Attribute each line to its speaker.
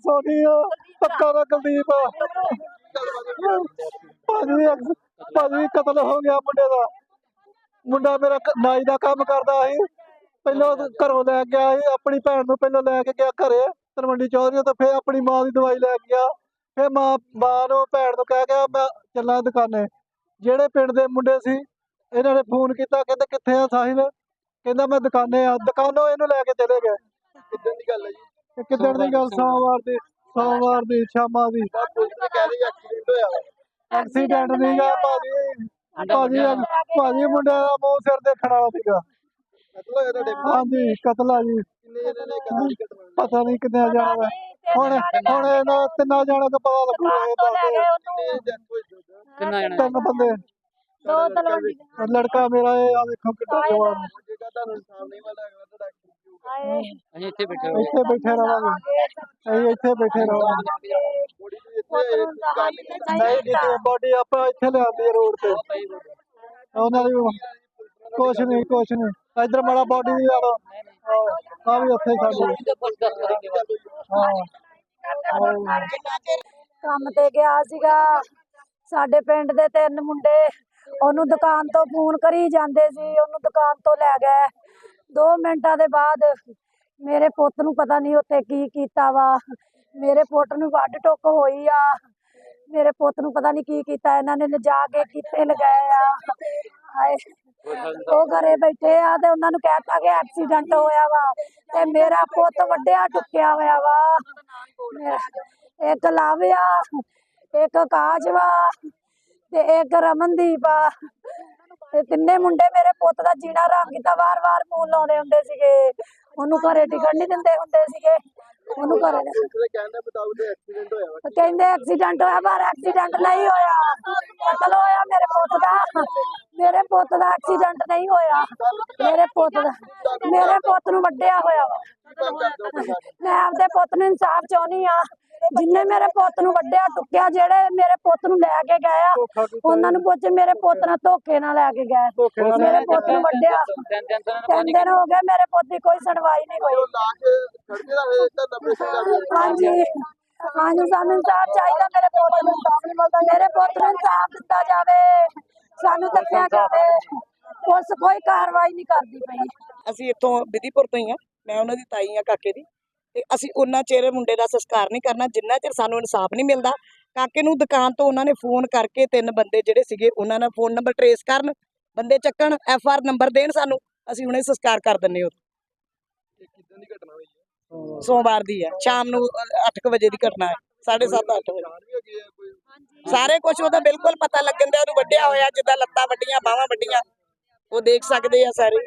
Speaker 1: ਨਾਂ ਸੋਨੀ ਆ, ਪੱਕਾ ਦਾ ਕੁਲਦੀਪ ਆ। ਭਾਜੀ ਭਾਜੀ, ਕਤਲ ਹੋ ਗਿਆ ਮੁੰਡੇ ਦਾ। ਮੁੰਡਾ ਮੇਰਾ ਨਾਈ ਦਾ ਕੰਮ ਕਰਦਾ ਸੀ। ਪਹਿਲਾਂ ਘਰੋਂ ਲੈ ਕੇ ਗਿਆ ਆਪਣੀ ਭੈਣ ਨੂੰ ਪਹਿਲਾਂ ਲੈ ਕੇ ਗਿਆ ਘਰੇ ਤਰਵੰਡੀ ਚੌਧਰੀ ਤੋਂ ਫੇਰ ਆਪਣੀ ਮਾਂ ਦੀ ਦਵਾਈ ਲੈ ਕੇ ਗਿਆ। ਫੇਰ ਮਾਂ ਮਾਂ ਨੂੰ, ਭੈਣ ਨੂੰ ਕਹਿ ਗਿਆ ਮੈਂ ਚੱਲਾਂ ਦੁਕਾਨੇ। ਜਿਹੜੇ ਪਿੰਡ ਦੇ ਮੁੰਡੇ ਸੀ, ਇਹਨਾਂ ਨੇ ਫੋਨ ਕੀਤਾ, ਕਹਿੰਦੇ ਕਿੱਥੇ ਆ ਸਾਹਿਲ? ਕਹਿੰਦਾ ਮੈਂ ਦੁਕਾਨੇ ਆ, ਦੁਕਾਨੋਂ ਇਹਨੂੰ ਲੈ ਕੇ ਚਲੇ ਗਏ।
Speaker 2: ਕਿੱਦਾਂ ਦੀ ਗੱਲ ਹੈ ਜੀ?
Speaker 1: ਇਹ ਕਿੱਦਣ ਦੀ ਗੱਲ? ਸੋਮਵਾਰ ਦੀ ਸੋਮਵਾਰ ਦੀ ਸ਼ਾਮਾਂ ਦੀ।
Speaker 2: ਕਹਿ ਰਹੀ ਐਕਸੀਡੈਂਟ ਹੋਇਆ ਵਾ।
Speaker 1: ਐਕਸੀਡੈਂਟ ਨਹੀਂ ਗਾ ਭਾਜੀ। ਭਾਜੀ ਭਾਜੀ ਮੁੰਡੇ ਦਾ ਮੂੰਹ ਸਿਰ ਦੇਖਣ ਵਾਲਾ ਸੀਗਾ।
Speaker 2: ਕਤਲ ਹੋਇਆ ਤੁਹਾਡੇ ਕੋਲ?
Speaker 1: ਹਾਂਜੀ ਕਤਲ ਆ ਜੀ।
Speaker 2: ਕਿੰਨੇ ਜਣੇ ਨੇ ਕਤਲ ਦੀ ਘਟਨਾ ਹੋਈ?
Speaker 1: ਪਤਾ ਨਹੀਂ ਕਿੰਨੇ ਜਾਣਾ ਵਾ ਹੁਣ ਹੁਣ ਇਹਨਾਂ ਤਿੰਨਾਂ ਜਾਣਾ ਦਾ ਪਤਾ ਲੱਗੂਗਾ ਇਹ ਦੱਸਦੇ
Speaker 2: ਕਿੰਨੇ death ਹੋਈ ਸੀ ਉੱਧਰ?
Speaker 3: ਕਿੰਨਾ ਜਣਾ।
Speaker 1: ਤਿੰਨ ਬੰਦੇ।
Speaker 4: ਦੋ ਤਲਵੰਡੀ
Speaker 1: ਲੜਕਾ ਮੇਰਾ ਇਹ ਆ ਵੇਖੋ ਕਿੱਡਾ ਜਵਾਨ। ਹੈ।
Speaker 2: ਜੇਕਰ ਤੁਹਾਨੂੰ ਇਨਸਾਫ ਨਹੀਂ ਮਿਲਦਾ ਅਗਲਾ ਤੁਹਾਡਾ
Speaker 3: ਅਸੀਂ ਇੱਥੇ ਬੈਠੇ ਹੋਏ
Speaker 1: ਇੱਥੇ ਬੈਠੇ ਰਵਾਂਗੇ। ਅਸੀਂ ਇੱਥੇ ਬੈਠੇ ਰਵਾਂਗੇ।
Speaker 2: ਬੋਡੀ ਨੂੰ ਇੱਥੇ ਇਹ ਗੱਲ ਨਹੀਂ ਕੀਤੀ।
Speaker 1: ਬੋਡੀ ਆਪਾਂ ਇੱਥੇ ਲਿਆਂਦੀ ਰੋਡ ਤੇ। ਉਹਨਾਂ ਦੀ ਕੁਛ ਨਹੀਂ ਕੁਛ ਨਹੀਂ। ਇਧਰ ਮਾੜਾ ਬੋਡੀ ਦੀ ਲਾ ਲਓ ਆ ਵੀ ਉੱਥੇ ਸਾਡੀ। ਹਾਂ।
Speaker 4: ਕੰਮ ਤੇ ਗਿਆ ਸੀਗਾ। ਸਾਡੇ ਪਿੰਡ ਦੇ ਤਿੰਨ ਮੁੰਡੇ ਉਹਨੂੰ ਦੁਕਾਨ ਤੋਂ ਫੋਨ ਕਰੀ ਜਾਂਦੇ ਸੀ। ਉਹਨੂੰ ਦੁਕਾਨ ਤੋਂ ਲੈ ਗਏ। 2 ਮਿੰਟਾਂ ਦੇ ਬਾਅਦ ਮੇਰੇ ਪੁੱਤ ਨੂੰ ਪਤਾ ਨਹੀਂ ਉੱਥੇ ਕੀ ਕੀਤਾ ਵਾ। ਮੇਰੇ ਪੁੱਤ ਨੂੰ ਵੱਢ ਟੁੱਕ ਹੋਈ ਆ। ਮੇਰੇ ਪੁੱਤ ਨੂੰ ਪਤਾ ਨਹੀਂ ਕੀ ਕੀਤਾ। ਇਹਨਾਂ ਨੇ ਲਿਜਾ ਕੇ ਕਿੱਥੇ ਲਗਾਏ ਆ। ਹਾਏ, ਉਹ ਘਰੇ ਬੈਠੇ ਆ ਤੇ ਉਹਨਾਂ ਨੂੰ ਕਹਿਤਾ ਕਿ ਐਕਸੀਡੈਂਟ ਹੋਇਆ ਵਾ ਤੇ ਮੇਰਾ ਪੁੱਤ ਵੱਡਿਆ ਟੁੱਕਿਆ ਹੋਇਆ ਵਾ। ਇੱਕ ਲਾਵਿਆ ਇੱਕ ਕਾਜਵਾ ਤੇ ਇੱਕ ਰਮਨਦੀਪ ਆ। ਤੇ ਤਿੰਨੇ ਮੁੰਡੇ ਮੇਰੇ ਪੁੱਤ ਦਾ ਜੀਣਾ ਹਰਾਮ ਕੀਤਾ ਵਾਰ-ਵਾਰ ਫੋਨ ਲਾਉਂਦੇ ਹੁੰਦੇ ਸੀਗੇ। ਉਹਨੂੰ ਘਰੇ ਟਿਕਣ ਨਹੀਂ ਦਿੰਦੇ ਹੁੰਦੇ ਸੀਗੇ। ਉਹਨੂੰ ਘਰੇ
Speaker 2: ਪੁਲਿਸ ਦੇ ਕਹਿਣ ਦੇ ਮੁਤਾਬਕ ਐਕਸੀਡੈਂਟ ਹੋਇਆ।
Speaker 4: ਕਹਿੰਦੇ ਐਕਸੀਡੈਂਟ ਹੋਇਆ ਪਰ ਐਕਸੀਡੈਂਟ ਨਹੀਂ ਹੋਇਆ। ਕਤਲ ਹੋਇਆ ਮੇਰੇ ਪੁੱਤ ਦਾ। ਮੇਰੇ ਪੁੱਤ ਦਾ ਐਕਸੀਡੈਂਟ ਨਹੀਂ ਹੋਇਆ। ਮੇਰੇ ਪੁੱਤ ਦਾ ਮੇਰੇ ਪੁੱਤ ਨੂੰ ਵੱਢਿਆ ਹੋਇਆ ਮੈਂ ਆਪਦੇ ਪੁੱਤ ਨੂੰ ਇਨਸਾਫ ਚਾਹੁੰਦੀ ਆ ਜਿੰਨੇ ਮੇਰੇ ਪੁੱਤ ਨੂੰ ਵੱਢਿਆ ਟੁੱਕਿਆ ਜਿਹੜੇ ਮੇਰੇ ਪੁੱਤ ਨੂੰ ਲੈ ਕੇ ਗਏ ਆ ਉਹਨਾਂ ਨੂੰ ਪੁੱਛ ਮੇਰੇ ਪੁੱਤ ਨਾਲ ਧੋਖੇ ਨਾਲ ਲੈ ਕੇ ਗਏ। ਮੇਰੇ ਪੁੱਤ ਨੂੰ ਵੱਢਿਆ
Speaker 3: ਤਿੰਨ ਦਿਨ
Speaker 4: ਹੋ ਗਏ ਮੇਰੇ ਪੁੱਤ ਦੀ ਕੋਈ ਸੁਣਵਾਈ ਨਹੀਂ ਹੋਈ। ਹਾਂਜੀ। ਹਾਂਜੀ ਸਾਨੂੰ ਇਨਸਾਫ ਚਾਹੀਦਾ ਮੇਰੇ ਪੁੱਤ ਨੂੰ। ਇਨਸਾਫ ਨਹੀਂ ਮਿਲਦਾ ਮੇਰੇ ਪੁੱਤ ਨੂੰ ਇਨਸਾਫ ਦਿੱਤਾ ਜਾਵੇ। ਸਾਨੂੰ ਦੱਸਿਆ ਜਾਵੇ। ਪੁਲਿਸ ਕੋਈ ਕਾਰਵਾਈ ਨਹੀਂ ਕਰਦੀ ਪਈ।
Speaker 5: ਅਸੀਂ ਇੱਥੋਂ ਵਿਧੀਪੁਰ ਤੋਂ ਹੀ ਆ। ਮੈਂ ਉਹਨਾਂ ਦੀ ਤਾਈ ਆ ਕਾਕੇ ਦੀ। ਤੇ ਅਸੀਂ ਉਹਨਾਂ ਚਿਹਰੇ ਮੁੰਡੇ ਦਾ ਸੰਸਕਾਰ ਨਹੀਂ ਕਰਨਾ ਜਿੰਨਾ ਚਿਰ ਸਾਨੂੰ ਇਨਸਾਫ ਨਹੀਂ ਮਿਲਦਾ। ਕਾਕੇ ਨੂੰ ਦੁਕਾਨ ਤੋਂ ਉਹਨਾਂ ਨੇ ਫੋਨ ਕਰਕੇ ਤਿੰਨ ਬੰਦੇ ਜਿਹੜੇ ਸੀਗੇ ਉਹਨਾਂ ਦਾ ਫੋਨ ਨੰਬਰ ਟਰੇਸ ਕਰਨ ਬੰਦੇ ਚੱਕਣ ਐਫ ਆਰ ਨੰਬਰ ਦੇਣ ਸਾਨੂੰ ਅਸੀਂ ਹੁਣੇ ਸੰਸਕਾਰ ਕਰ ਦਿੰਨੇ ਉਹ
Speaker 2: ਇਹ ਕਿੱਦਾਂ ਦੀ ਘਟਨਾ ਹੋਈ ਹੈ?
Speaker 5: ਸੋਮਵਾਰ ਦੀ ਹੈ ਸ਼ਾਮ ਨੂੰ 8 ਵਜੇ ਦੀ ਘਟਨਾ ਹੈ 7:30 ਅੱਠ ਵਜੇ। ਸਾਰੇ ਕੁਝ ਉਹਦਾ ਬਿਲਕੁਲ ਪਤਾ ਲੱਗਣ ਦਿਆ ਉਹਨੂੰ ਵੱਢਿਆ ਹੋਇਆ ਜਿੱਦਾਂ ਲੱਤਾਂ ਵੱਡੀਆਂ ਬਾਹਾਂ ਵੱਡੀਆਂ। ਉਹ ਦੇਖ ਸਕਦੇ ਆ ਸਾਰੇ।